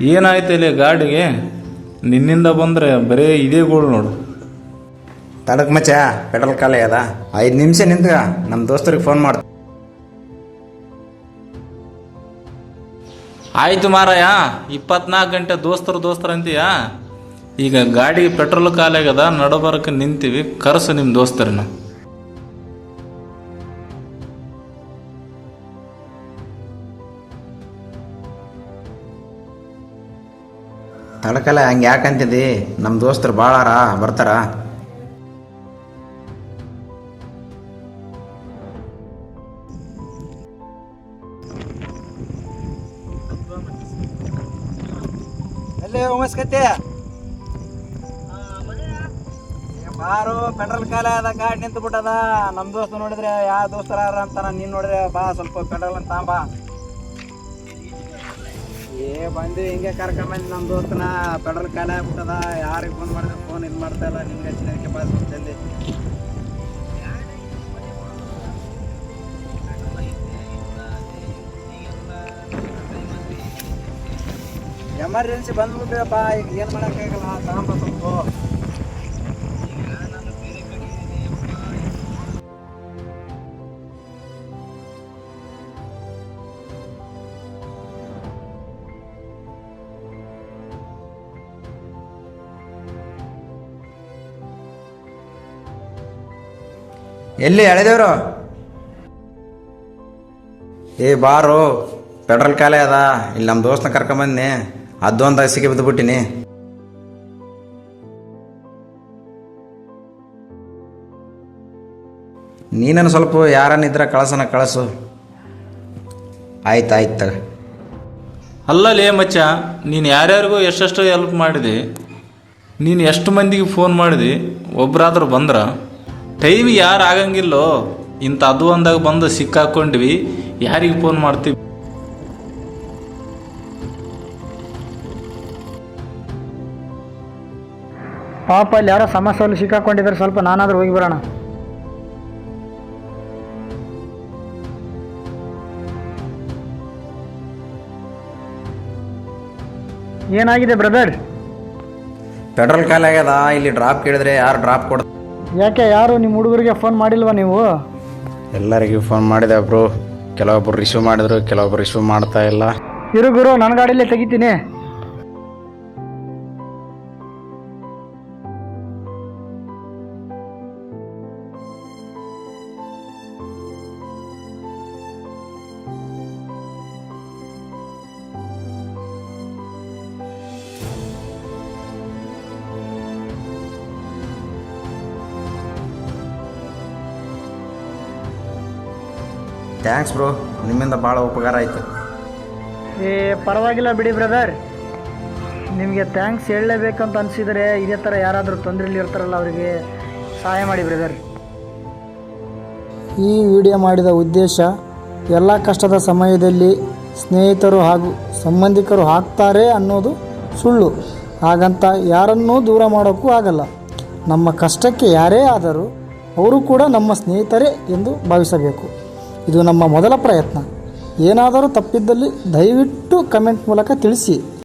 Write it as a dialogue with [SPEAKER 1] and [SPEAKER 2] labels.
[SPEAKER 1] ಏನಾಯ್ತು ಇಲ್ಲಿ ಗಾಡಿಗೆ? ನಿನ್ನಿಂದ ಬಂದರೆ ಬರೇ ಇದೇ ಗೋಳು ನೋಡು.
[SPEAKER 2] ತಡಕ್ ಮಚ್ಚ ಪೆಟ್ರೋಲ್ ಖಾಲಿ ಅದ. ಐದು ನಿಮಿಷ ನಿಂತ್ಕ ನಮ್ಮ ದೋಸ್ತರಿಗೆ ಫೋನ್ ಮಾಡ್ತ
[SPEAKER 1] ಆಯ್ತು ಮಾರಾಯ ಇಪ್ಪತ್ನಾಲ್ಕು ಗಂಟೆ ದೋಸ್ತರು ದೋಸ್ತರು ಅಂತೀಯ? ಈಗ ಗಾಡಿ ಪೆಟ್ರೋಲ್ ಖಾಲಿ ಆಗ್ಯದ ನಡಬರಕ್ಕೆ ನಿಂತೀವಿ ಕರೆಸು ನಿಮ್ಮ ದೋಸ್ತರನ್ನ.
[SPEAKER 2] ತಡಕಲ್ಲ ಹಂಗೆ ಯಾಕಂತಿದ್ದಿ ನಮ್ಮ ದೋಸ್ತರು ಭಾಳಾರ ಬರ್ತಾರ. ಅಲ್ಲೇ ಉಮಸ್ಕತ್ತೆ ಬಾರು, ಪೆಟ್ರೋಲ್ ಕಾಲ ಅದ ಗಾಡಿ ನಿಂತು ಬಿಟ್ಟದ ನಮ್ಮ ದೋಸ್ತ ನೋಡಿದ್ರೆ ಯಾವ ದೋಸ್ತರ ಅಂತಾನ ನೀನ್ ನೋಡಿದ್ರೆ, ಬಾ ಸ್ವಲ್ಪ ಪೆಟ್ರೋಲ್ ಅಂತ, ಬಾ. ಏ ಬಂದು ಹಿಂಗೆ ಕರ್ಕೊಂಡ್ ಬಂದು ನಮ್ಮ ದೋಸ್ತನ. ಪೆಟ್ರೋಲ್ ಖಾಲಿ ಆಗ್ಬಿಟ್ಟದ. ಯಾರಿಗೆ ಫೋನ್ ಮಾಡಿದ್ರೆ ಫೋನ್ ಇದು ಮಾಡ್ತಾ ಇಲ್ಲ. ನಿಮ್ಗೆ ಹಚ್ಚಿದಕ್ಕೆ ಸ್ವಲ್ಪ ಜಲ್ದಿ. ಎಮರ್ಜೆನ್ಸಿ ಬಂದ್ಬಿಟ್ಟಿವಪ್ಪ ಈಗ ಏನು ಮಾಡೋಕ್ಕಾಗಲ್ಲ. ತಗೊಂಬ ಎಲ್ಲಿ ಎಳೆದೇವ್ರು? ಏ ಬಾರು. ಪೆಟ್ರೋಲ್ ಖಾಲಿ ಅದ. ಇಲ್ಲಿ ನಮ್ಮ ದೋಸ್ತನ ಕರ್ಕೊಂಬಂದಿನಿ. ಅದೊಂದು ಸಿಗಿ ಬಿದ್ದುಬಿಟ್ಟಿನಿ ನೀನನ್ನು ಸ್ವಲ್ಪ ಯಾರನ್ನಿದ್ರೆ ಕಳಸನ ಕಳಸು. ಆಯ್ತು ಆಯ್ತು ತಗ.
[SPEAKER 1] ಅಲ್ಲಲೇ ಮಚ್ಚ ನೀನು ಯಾರ್ಯಾರಿಗೂ ಎಷ್ಟೆಷ್ಟು ಹೆಲ್ಪ್ ಮಾಡಿದೆ. ನೀನು ಎಷ್ಟು ಮಂದಿಗೆ ಫೋನ್ ಮಾಡಿದೆ ಒಬ್ಬರಾದ್ರೂ ಬಂದ್ರ? ಟೈಮಿಗೆ ಯಾರು ಆಗಂಗಿಲ್ಲೋ ಇಂಥ ಅದು ಅಂದಾಗ ಬಂದು ಸಿಕ್ಕಾಕೊಂಡ್ವಿ. ಯಾರಿಗೆ ಫೋನ್ ಮಾಡ್ತೀವಿ?
[SPEAKER 3] ಪಾಪ ಅಲ್ಲಿ ಯಾರೋ ಸಮಸ್ಯೆಯಲ್ಲಿ ಸಿಕ್ಕಾಕೊಂಡಿದ್ದಾರೆ. ಸ್ವಲ್ಪ ನಾನಾದ್ರೂ ಹೋಗಿ ಬರೋಣ. ಏನಾಗಿದೆ ಬ್ರದರ್?
[SPEAKER 2] ಪೆಟ್ರೋಲ್ ಖಾಲಿ ಆಗ್ಯದ? ಇಲ್ಲಿ ಡ್ರಾಪ್ ಕೇಳಿದ್ರೆ ಯಾರು ಡ್ರಾಪ್ ಕೊಡ
[SPEAKER 3] ಯಾಕೆ ಯಾರು ನಿಮ್ಮ ಹುಡುಗರಿಗೆ ಫೋನ್ ಮಾಡಿಲ್ವಾ ನೀವು?
[SPEAKER 2] ಎಲ್ಲರಿಗೂ ಫೋನ್ ಮಾಡಿದೆ ಬ್ರೋ ಕೆಲವೊಬ್ರು ರಿಸೀವ್ ಮಾಡಿದ್ರು ಕೆಲವೊಬ್ರು ರಿಸೀವ್ ಮಾಡ್ತಾ ಇಲ್ಲ.
[SPEAKER 3] ಇರು ಗುರು ನನ್ನ ಗಾಡಿಯಲ್ಲೇ ತೆಗಿತೀನಿ.
[SPEAKER 2] ಥ್ಯಾಂಕ್ಸ್ ಬ್ರೋ ನಿಮ್ಮಿಂದ ಭಾಳ ಉಪಕಾರ ಆಯಿತು.
[SPEAKER 3] ಏ ಪರವಾಗಿಲ್ಲ ಬಿಡಿ ಬ್ರದರ್ ನಿಮಗೆ ಥ್ಯಾಂಕ್ಸ್ ಹೇಳಲೇಬೇಕಂತ ಅನಿಸಿದರೆ ಇದೇ ಥರ ಯಾರಾದರೂ ತೊಂದರೆಯಲ್ಲಿ ಇರ್ತಾರಲ್ಲ ಅವರಿಗೆ ಸಹಾಯ ಮಾಡಿ ಬ್ರದರ್ ಈ ವಿಡಿಯೋ ಮಾಡಿದ ಉದ್ದೇಶ ಎಲ್ಲ ಕಷ್ಟದ ಸಮಯದಲ್ಲಿ ಸ್ನೇಹಿತರು ಹಾಗೂ ಸಂಬಂಧಿಕರು ಹಾಕ್ತಾರೆ ಅನ್ನೋದು ಸುಳ್ಳು. ಹಾಗಂತ ಯಾರನ್ನೂ ದೂರ ಮಾಡೋಕ್ಕೂ ಆಗಲ್ಲ. ನಮ್ಮ ಕಷ್ಟಕ್ಕೆ ಯಾರೇ ಆದರೂ ಅವರು ಕೂಡ ನಮ್ಮ ಸ್ನೇಹಿತರೇ ಎಂದು ಭಾವಿಸಬೇಕು. ಇದು ನಮ್ಮ ಮೊದಲ ಪ್ರಯತ್ನ. ಏನಾದರೂ ತಪ್ಪಿದ್ದಲ್ಲಿ ದಯವಿಟ್ಟು ಕಮೆಂಟ್ ಮೂಲಕ ತಿಳಿಸಿ.